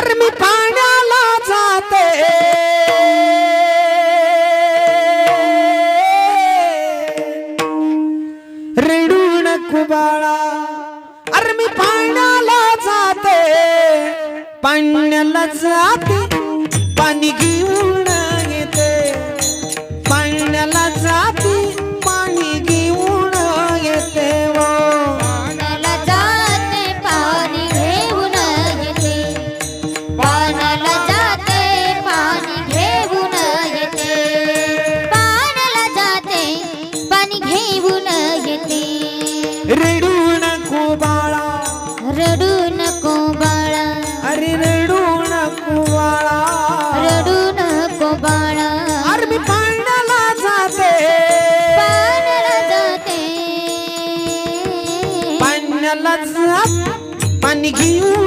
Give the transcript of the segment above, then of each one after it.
अरे मी पाण्याला जाते. रेडून कुबाळा अर मी पाण्याला जाते. पाण्याला जाते पाणी घेऊन जाते. पाण्याला जाते. पाणी घेऊन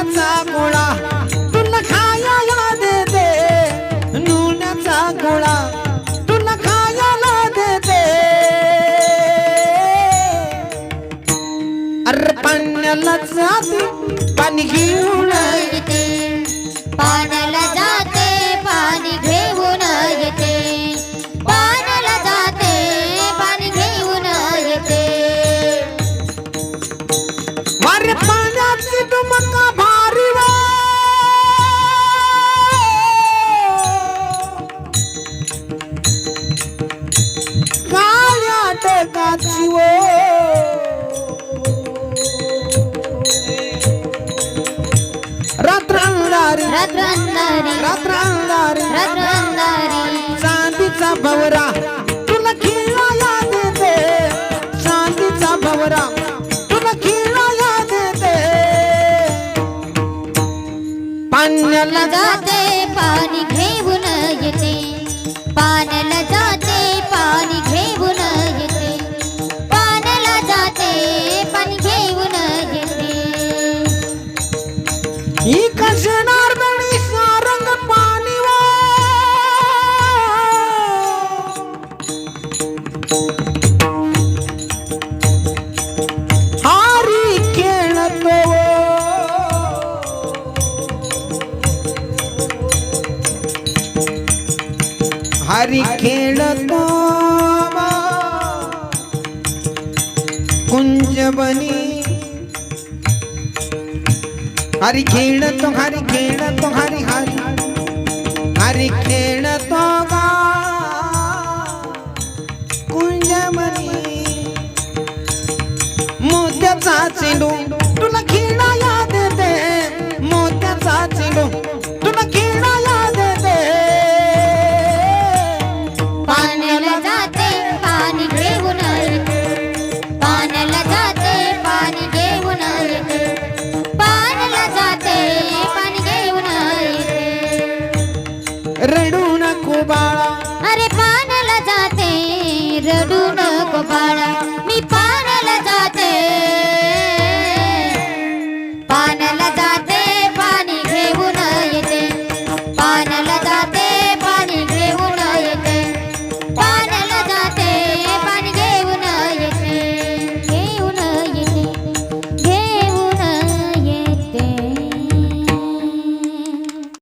लुण्याचा गोळा तुला खायला देते. लुण्याचा गोळा तुला खायला देते. अरे पाण्याला जाते पाणी घेऊन येते. पाण्याला जाते पाणी घेऊन येते. पाण्याला जाते पाणी घेऊन येते. वारे पाण्याची रात्र अंधारी. रात्र अंधारी. रात्र अंधारी. चांदीचा भवरा तुला खेळायला देते. चांदीचा भवरा तुला खेळायला देते. पाण्याला पाण्याला जाते पाणी घेऊन येते. पाण्याला जाते पाणी घेऊन येते. पाण्याला जाते पाणी घेऊन येते. ही कसणार हरी खेळतो. कुंजबनी हरी खेळतो हरी खेळतो हरी हरी. हरी खेळतो गा. कुंजमनी मोत्याचा चेंडू. રડું ન કપાળા